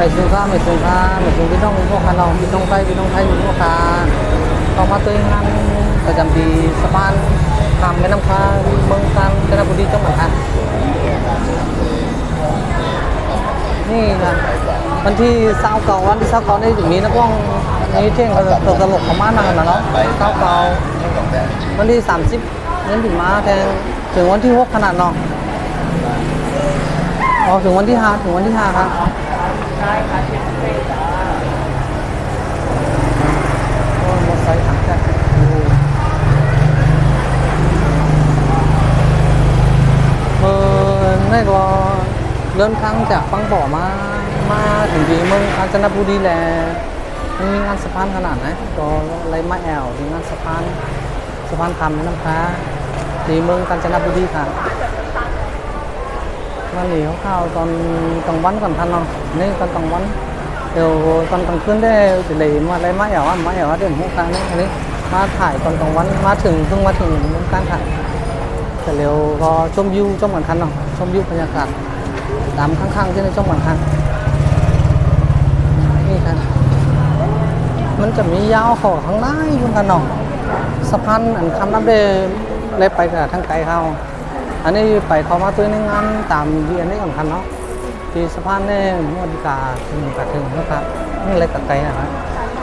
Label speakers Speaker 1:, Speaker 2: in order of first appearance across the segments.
Speaker 1: ไม่สูงค่าไม่สูงค่าไม่สูงพี่น้องพวกคันเราพี่น้องไทยพี่น้องไทยพวกคาต่องมาตัวงานประจำปีสะพานข้ามแม่น้ำค้าเมืองกาญจนบุรีจังหวัดคันนี่นะวันที่เศร้าเก่าวันที่เศร้าเก่านี่จะมีนักร้องนี่เที่ยงเขาตลกเขามามากันนะเนาะเศร้าเก่าวันที่สามสิบนี่ถึงมาแทงถึงวันที่หกขนาดเนาะอ๋อถึงวันที่ห้าถึงวันที่ห้าครับ
Speaker 2: ใช่ค่ะที่เฟซจ้า
Speaker 1: โอ้ยมอไซค์ถังแก๊สโอ้โหเออนี่ก็เดินทางจากฟังบ่อมา มาถึงที่เมืองกาญจนบุรีแลมันมีงานสะพานขนาดไหนก็ไรมาแอลถึงงานสะพานสะพานคำนน้ำค้าที่เมืองกาญจนบุรีค่ะ มาหนีข้าวตอนกลางวันก่อนทันเนาะนี่ตอนกลางวันเดี๋ยวตอนกลางคืนได้จะเลยมาอะไรมาแอวอะมาแอวอะเดี๋ยวผมการนี่อันนี้มาถ่ายตอนกลางวันมาถึงเพิ่งมาถึงมืองการถ่ายแต่เร็วก็ชมวิวชมเหมือนกันเนาะชมวิวบรรยากาศตามข้างๆที่ในชมเหมือนกันนี่ครับมันจะมียาวขอข้างในเหมือนกันเนาะสะพานอันคำนับได้เลยไปกับทางไกลเขา อันนี้ไปเขามาตัวในงานตามเรียนนี่สำคัญเนาะที่สะพานนี่มวดกาถึงกระถึงนะครับนี่เล็กกับไกลนะครับ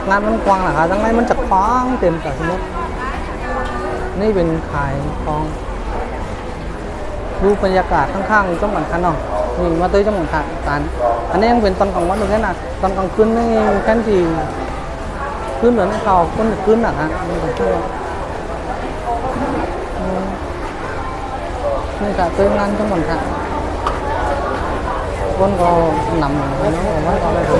Speaker 1: งานมันกว้างนะครับทั้งในมันจะคว้างเต็มกับสมมตินี่เป็นขายของดูบรรยากาศข้างๆจังหวัดคันเนาะนี่มาตื้อจังหวัดคันอันนี้ยังเป็นตอนกลางวันอยู่แค่น่ะตอนกลางคืนนี่แค่ที่คืนเหมือนเขาคนคืนหนักฮะนี่ก็คืออืม นี่ก็ตื้นนั่นทั้งหมดค่ะวันก็นำน้องวันก็ได้ดู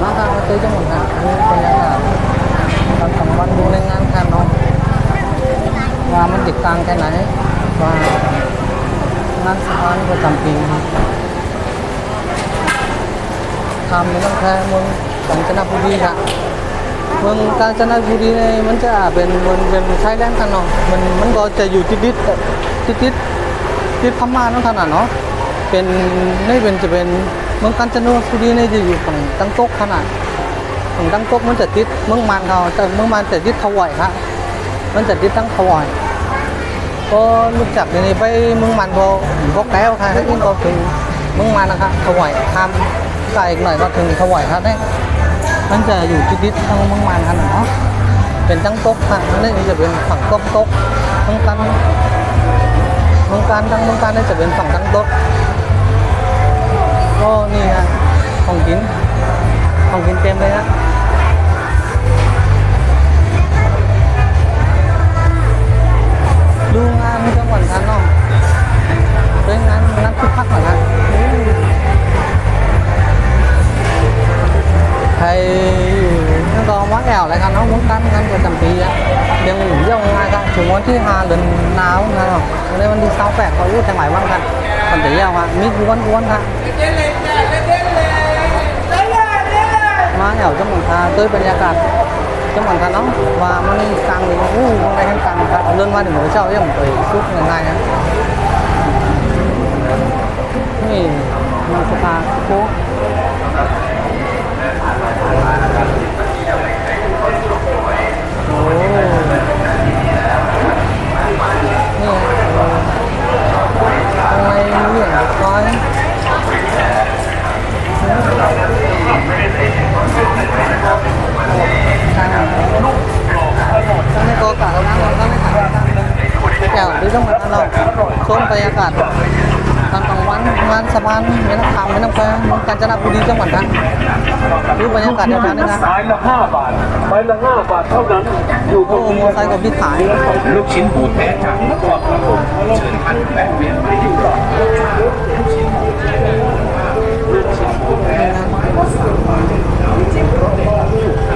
Speaker 1: มาค่ะตื้นทั้งหมดค่ะนี่เป็นยังไงวันสองวันดูในงานค่ะน้องว่ามันติดตังแค่ไหนว่างานสถานประจำปีครัทำในต้องแท้มึงสังจนบุรีค่ะ เมืองกาญจนบุรีเนี่ยมันจะเป็นเมืองเป็นชายแดนกันเนาะมันมันก็จะอยู่ติดติดติดติดติดพม่านั่นขนาดเนาะเป็นนี่เป็นจะเป็นเมืองกาญจนบุรีเนี่ยจะอยู่ฝั่งตั้งโต๊กขนาดฝั่งตั้งโต๊กมันจะติดเมืองมันเขาแต่เมืองมันจะติดเขาไหวครับมันจะติดตั้งเขาไหวก็รู้จักในนี้ไปเมืองมันพอพอแก้วค่ะถ้ายิ่ก็ถึงเมืองมันนะครับเขาไหวข้ามไกลอีกหน่อยก็ถึงเขาไหวครับเนี่ย มันจะอยู่ติดๆทางเมืองมันกันเนาะเป็นตั้งโต๊ะค่งนี่จะเป็นฝั่งโต๊ะโต๊ะเมืองกันเมืองการทั้งเมืองการนี่จะเป็นฝั่งตั้งโต๊ะก็ ใครนั่นก็ món ẻo lại nó muốn cắn cắn của tầm tí á đừng ngủ dông ngay cả chỉ muốn thứ hai lần nào cũng ngay không nên mình đi sau vẹt có ít thằng mày mang khăn còn tí nào mà mít cuốn cuốn ha má ẻo trong một thà tới bên nhà cạn trong một thà nó và mình càng thì u con này càng càng lên qua đừng có cho em tới suốt ngày ngày á นี่มันสภาโค้โอ้นี่ฮะข้างในมีอย่างก้อยข้างในก็กะนั่งมันก็ไม่ขายแก้วที่ ต้องมาทานเราชมบรรยากาศตอนกลางวันงานสะพานแม่น้ำคำแม่น้ำแควเมืองกาญจนบุรีจังหวัดนั้นดูบรรยากาศเดียวกันนะครับ
Speaker 3: ไม้ละห้าบาทไม้ละห้าบาทเท่านั้น อยู่ตร
Speaker 1: โอ้
Speaker 3: งนี้
Speaker 1: มอไซค์กับพี่ขาย
Speaker 3: ลูกชิ้นหมูแท้จากนครปฐมเชิญท่านแวะเวียนไปที่ร้าน